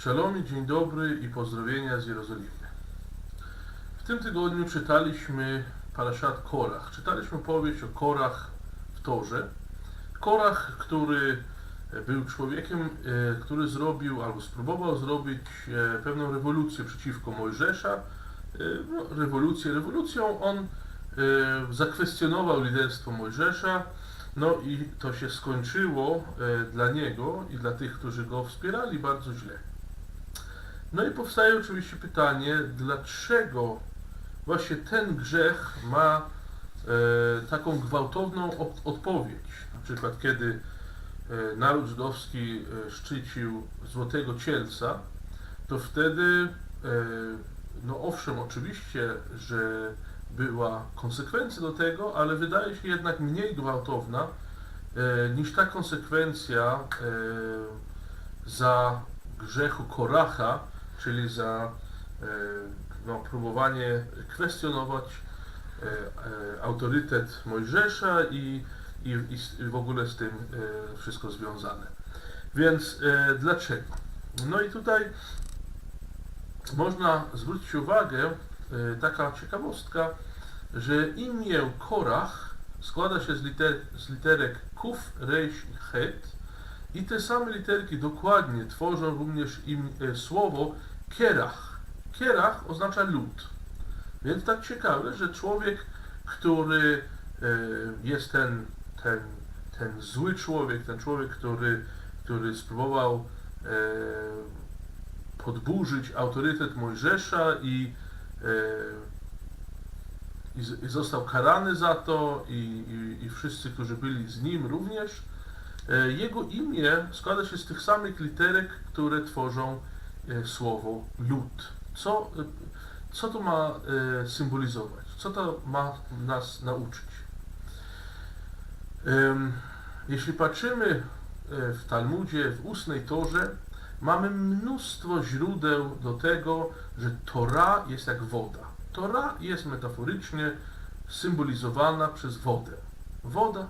Szalom dzień dobry i pozdrowienia z Jerozolimy. W tym tygodniu czytaliśmy Parashat Korach. Czytaliśmy powieść o Korach w Torze. Korach, który był człowiekiem, e, który zrobił albo spróbował zrobić e, pewną rewolucję przeciwko Mojżesza. E, No, rewolucję rewolucją. On zakwestionował liderstwo Mojżesza. No i to się skończyło dla niego i dla tych, którzy go wspierali bardzo źle. No i powstaje oczywiście pytanie, dlaczego właśnie ten grzech ma e, taką gwałtowną op- odpowiedź. Na przykład kiedy e, naród żydowski e, szczycił Złotego Cielca, to wtedy, e, no owszem, oczywiście, że była konsekwencja do tego, ale wydaje się jednak mniej gwałtowna e, niż ta konsekwencja e, za grzechu Koracha, czyli za e, no, próbowanie kwestionować e, e, autorytet Mojżesza i, i, i w ogóle z tym wszystko związane. Więc dlaczego? No i tutaj można zwrócić uwagę, taka ciekawostka, że imię Korach składa się z, liter, z literek Kuf, Reish i Het i te same literki dokładnie tworzą również im, e, słowo Kierach. Kierach oznacza lud. Więc tak ciekawe, że człowiek, który e, jest ten, ten, ten zły człowiek, ten człowiek, który, który spróbował e, podburzyć autorytet Mojżesza i, e, i, i został karany za to i, i, i wszyscy, którzy byli z nim również. Jego imię składa się z tych samych literek, które tworzą słowo lud. Co, e, co to ma e, symbolizować? Co to ma nas nauczyć? Jeśli patrzymy e, w Talmudzie, w ustnej Torze, mamy mnóstwo źródeł do tego, że Tora jest jak woda. Tora jest metaforycznie symbolizowana przez wodę. Woda.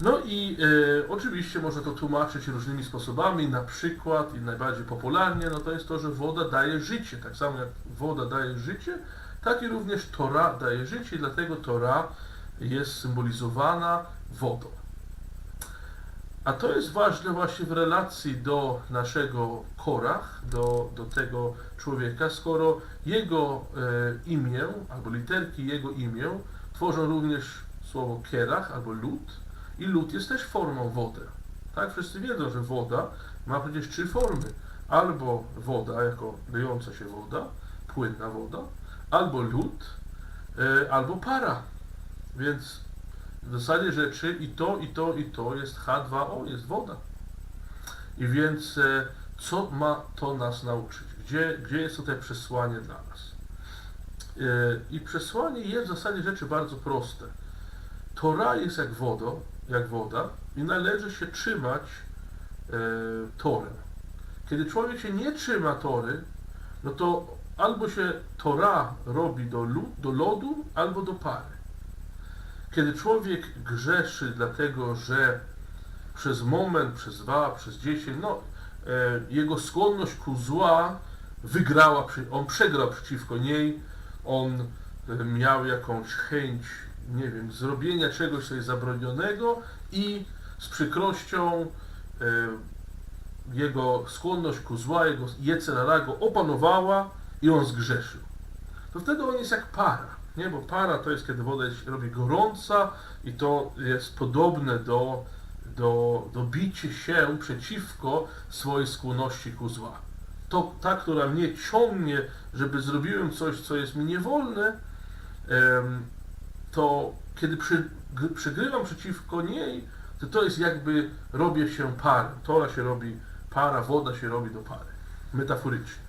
No i e, oczywiście można to tłumaczyć różnymi sposobami, na przykład i najbardziej popularnie, no to jest to, że woda daje życie. Tak samo jak woda daje życie, tak i również Tora daje życie, dlatego Tora jest symbolizowana wodą. A to jest ważne właśnie w relacji do naszego Korach, do, do tego człowieka, skoro jego e, imię, albo literki jego imię tworzą również słowo kierach, albo lód, i lód jest też formą wody. Tak, wszyscy wiedzą, że woda ma przecież trzy formy. Albo woda, jako lejąca się woda, płynna woda, albo lód, e, albo para. Więc w zasadzie rzeczy i to, i to, i to jest H2O, jest woda. I więc e, co ma to nas nauczyć? Gdzie, gdzie jest tutaj przesłanie dla nas? E, I przesłanie jest w zasadzie rzeczy bardzo proste. Tora jest jak woda, jak woda i należy się trzymać e, torem. Kiedy człowiek się nie trzyma tory, no to albo się tora robi do, do lodu, albo do pary. Kiedy człowiek grzeszy dlatego, że przez moment, przez dwa, przez dziesięć, no, e, jego skłonność ku zła wygrała, on przegrał przeciwko niej, on e, miał jakąś chęć, nie wiem, zrobienia czegoś, co jest zabronionego i z przykrością e, jego skłonność ku zła, jego jecerara go opanowała i on zgrzeszył. To wtedy on jest jak para, nie? Bo para to jest, kiedy woda się robi gorąca i to jest podobne do, do, do bicia się przeciwko swojej skłonności ku zła. To ta, która mnie ciągnie, żeby zrobiłem coś, co jest mi niewolne, em, to kiedy przy, gry- przegrywam przeciwko niej, to to jest jakby robię się parą. Tora się robi para, woda się robi do pary. Metaforycznie.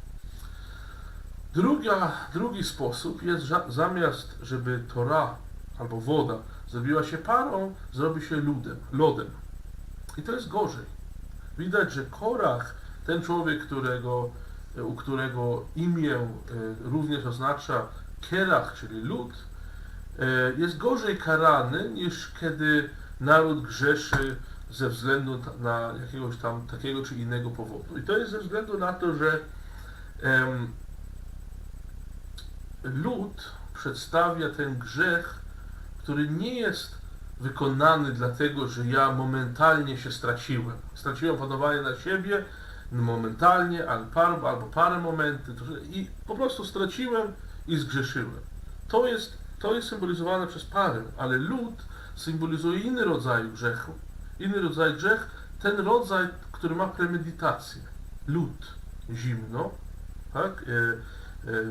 Druga, drugi sposób jest, że zamiast żeby Tora albo woda zrobiła się parą, zrobi się ludem, lodem. I to jest gorzej. Widać, że Korach, ten człowiek, którego, u którego imię e, również oznacza Kerach, czyli lud, jest gorzej karany niż kiedy naród grzeszy ze względu na jakiegoś tam takiego czy innego powodu. I to jest ze względu na to, że em, lud przedstawia ten grzech, który nie jest wykonany dlatego, że ja momentalnie się straciłem. Straciłem panowanie na siebie momentalnie, albo parę, momenty i po prostu straciłem i zgrzeszyłem. To jest, to jest symbolizowane przez parę, ale lud symbolizuje inny rodzaj grzechu. Inny rodzaj grzech, ten rodzaj, który ma premedytację. Lud, zimno, tak? E, e,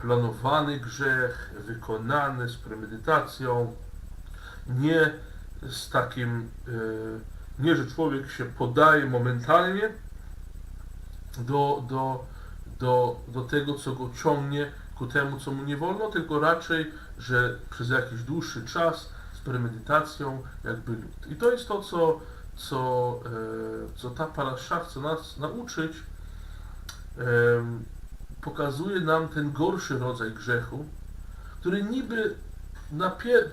planowany grzech, wykonany z premedytacją, nie z takim, e, nie że człowiek się podaje momentalnie do, do, do, do tego, co go ciągnie ku temu, co mu nie wolno, tylko raczej, że przez jakiś dłuższy czas z premedytacją jakby lud. I to jest to, co, co, e, co ta parasza chce nas nauczyć. Em, pokazuje nam ten gorszy rodzaj grzechu, który niby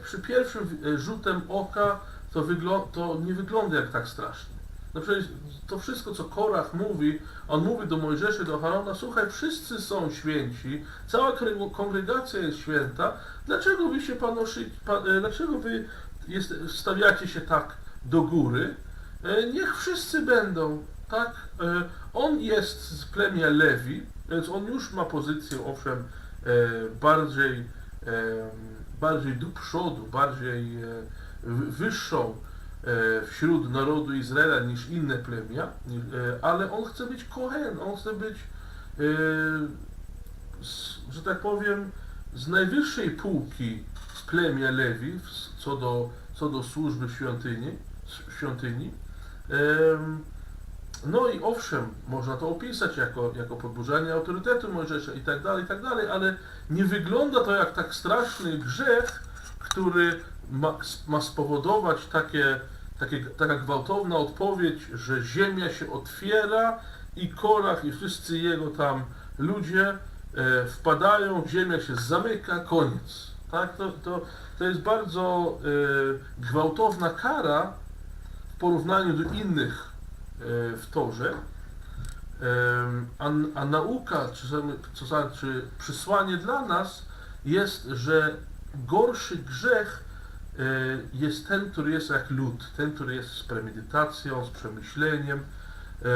przy pierwszym e, rzutem oka to, to nie wygląda jak tak strasznie. No przecież to wszystko, co Korach mówi, on mówi do Mojżesza do Harona, słuchaj, wszyscy są święci, cała kongregacja jest święta, dlaczego wy się panoszy, pa, e, dlaczego wy jest, stawiacie się tak do góry? E, Niech wszyscy będą, tak? E, On jest z plemienia Lewi, więc on już ma pozycję, owszem, bardziej, bardziej do przodu, bardziej wy- wyższą wśród narodu Izraela niż inne plemienia, ni- e, ale on chce być Kohen, on chce być, e, że tak powiem, z najwyższej półki z plemienia Lewi w- co do, co do służby w świątyni. świątyni. Em, No i owszem, można to opisać jako, jako podburzanie autorytetu Mojżesza i tak dalej, i tak dalej, ale nie wygląda to jak tak straszny grzech, który ma, ma spowodować takie, takie, taka gwałtowna odpowiedź, że ziemia się otwiera i Korach i wszyscy jego tam ludzie e, wpadają, ziemia się zamyka, koniec. Tak? To, to, to jest bardzo e, gwałtowna kara w porównaniu do innych e, w Torze. A, a nauka, czy, znaczy przysłanie dla nas jest, że gorszy grzech jest ten, który jest jak lud, ten, który jest z premedytacją, z przemyśleniem. E,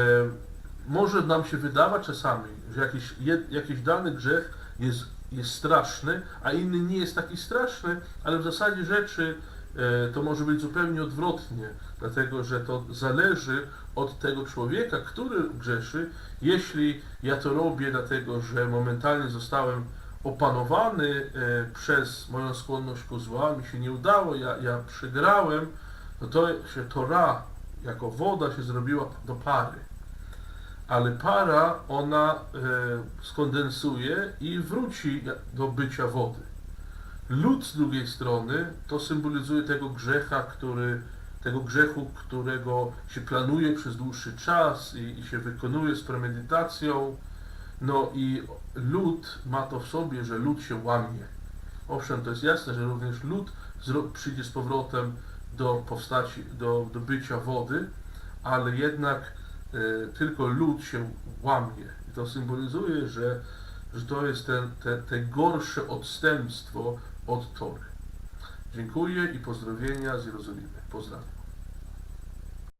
Może nam się wydawać czasami, że jakiś, jakiś dany grzech jest, jest straszny, a inny nie jest taki straszny, ale w zasadzie rzeczy e, to może być zupełnie odwrotnie, dlatego że to zależy od tego człowieka, który grzeszy. Jeśli ja to robię dlatego, że momentalnie zostałem opanowany e, przez moją skłonność ku zła, mi się nie udało, ja, ja przegrałem, no to się Tora jako woda się zrobiła do pary. Ale para, ona e, skondensuje i wróci do bycia wody. Lud z drugiej strony to symbolizuje tego grzecha, który, tego grzechu, którego się planuje przez dłuższy czas i, i się wykonuje z premedytacją. No i lud ma to w sobie, że lud się łamie. Owszem, to jest jasne, że również lud przyjdzie z powrotem do postaci, do, do bycia wody, ale jednak e, tylko lud się łamie. I to symbolizuje, że, że to jest ten, te, te gorsze odstępstwo od Tory. Dziękuję i pozdrowienia z Jerozolimy. Pozdrawiam.